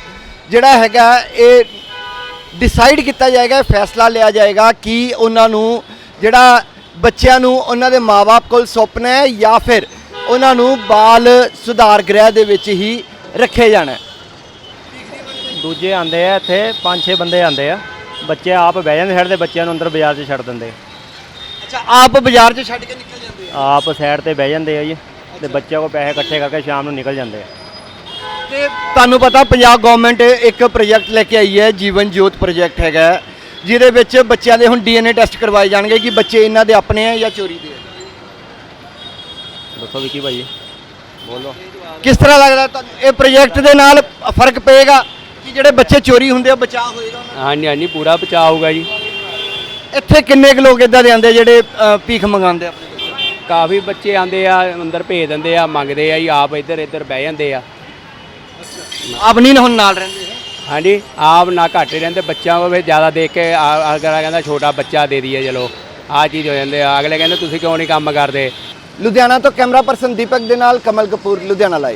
ਜਿਹੜਾ ਹੈਗਾ ਇਹ ਡਿਸਾਈਡ ਕੀਤਾ ਜਾਏਗਾ, ਫੈਸਲਾ ਲਿਆ ਜਾਏਗਾ ਕਿ ਉਹਨਾਂ ਨੂੰ ਜਿਹੜਾ ਬੱਚਿਆਂ ਨੂੰ ਉਹਨਾਂ ਦੇ ਮਾਪੇ ਕੋਲ ਸੁਪਨਾ ਹੈ ਜਾਂ ਫਿਰ ਉਹਨਾਂ ਨੂੰ ਬਾਲ ਸੁਧਾਰ ਗ੍ਰਹਿ ਦੇ ਵਿੱਚ ਹੀ ਰੱਖਿਆ ਜਾਣਾ। ਹੈ ਦੂਜੇ ਆਂਦੇ ਆ ਇੱਥੇ 5-6 ਬੰਦੇ ਆਂਦੇ ਆ। ਬੱਚੇ ਆਪ ਬਹਿ ਜਾਂਦੇ ਸਾਈਡ ਦੇ ਬੱਚਿਆਂ ਨੂੰ ਅੰਦਰ ਬਾਜ਼ਾਰ 'ਚ ਛੱਡ ਦਿੰਦੇ। ਅੱਛਾ ਆਪ ਬਾਜ਼ਾਰ 'ਚ ਛੱਡ ਕੇ ਨਿਕਲ ਜਾਂਦੇ ਆ? ਆਪ ਸਾਈਡ ਤੇ ਬਹਿ ਜਾਂਦੇ ਆ ਜੀ। ਤੇ ਬੱਚਿਆਂ ਕੋ ਪੈਸੇ ਇਕੱਠੇ ਕਰਕੇ ਸ਼ਾਮ ਨੂੰ ਨਿਕਲ ਜਾਂਦੇ ਆ। ਤੇ ਤੁਹਾਨੂੰ ਪਤਾ ਪੰਜਾਬ ਗਵਰਨਮੈਂਟ ਇੱਕ ਪ੍ਰੋਜੈਕਟ ਲੈ ਕੇ ਆਈ ਹੈ ਜੀਵਨ ਜੋਤ ਪ੍ਰੋਜੈਕਟ ਹੈਗਾ। ਹੈ, ਜਿਹਦੇ ਵਿੱਚ ਬੱਚਿਆਂ ਦੇ ਹੁਣ ਡੀਐਨਏ ਟੈਸਟ ਕਰਵਾਏ ਜਾਣਗੇ ਕਿ ਬੱਚੇ ਇਹਨਾਂ ਦੇ ਆਪਣੇ ਆ ਜਾਂ ਚੋਰੀ ਦੇ ਆ। ਦੱਸੋ ਵਿੱਕੀ ਭਾਈ। ਬੋਲੋ। ਕਿਸ ਤਰ੍ਹਾਂ ਲੱਗਦਾ ਤੁਹਾਨੂੰ? ਇਹ ਪ੍ਰੋਜੈਕਟ ਦੇ ਨਾਲ ਫ਼ਰਕ ਪਏਗਾ ਕਿ ਜਿਹੜੇ ਬੱਚੇ ਚੋਰੀ ਹੁੰਦੇ ਆ ਬਚਾਅ ਹੋਏਗਾ ਉਹਨਾਂ? ਹਾਂਜੀ ਹਾਂਜੀ ਪੂਰਾ ਬਚਾਅ ਹੋਊਗਾ ਜੀ। ਇੱਥੇ ਕਿੰਨੇ ਕੁ ਲੋਕ ਇਦਾਂ ਦੇ ਆਉਂਦੇ ਜਿਹੜੇ ਅ, ਭੀਖ ਮੰਗਾਉਂਦੇ ਆ ਆਪਣੇ? ਕਾਫੀ ਬੱਚੇ ਆਂਦੇ ਆ ਅੰਦਰ ਭੇਜ ਦਿੰਦੇ ਆ ਮੰਗਦੇ ਆ ਜੀ ਆਪ ਇੱਧਰ ਇੱਧਰ ਬਹਿ ਜਾਂਦੇ ਆ। ਆਪ ਨਹੀਂ ਹੁਣ ਨਾਲ ਰਹਿੰਦੇ ਹਾਂਜੀ ਆਪ ਨਾ ਘੱਟ ਹੀ ਰਹਿੰਦੇ ਬੱਚਿਆਂ ਕੋਲ ਵੀ ਜ਼ਿਆਦਾ ਦੇਖ ਕੇ ਆ- ਅਗਲਾ ਕਹਿੰਦਾ ਛੋਟਾ ਬੱਚਾ ਦੇ ਦਈਏ ਚਲੋ ਆਹ ਚੀਜ਼ ਹੋ ਜਾਂਦੇ ਆ। ਅਗਲੇ ਕਹਿੰਦੇ ਤੁਸੀਂ ਕਿਉਂ ਨਹੀਂ ਕੰਮ ਕਰਦੇ? ਲੁਧਿਆਣਾ ਤੋਂ ਕੈਮਰਾ ਪਰਸਨ ਦੀਪਕ ਦੇ ਨਾਲ ਕਮਲ ਕਪੂਰ ਲੁਧਿਆਣਾ ਲਾਈਵ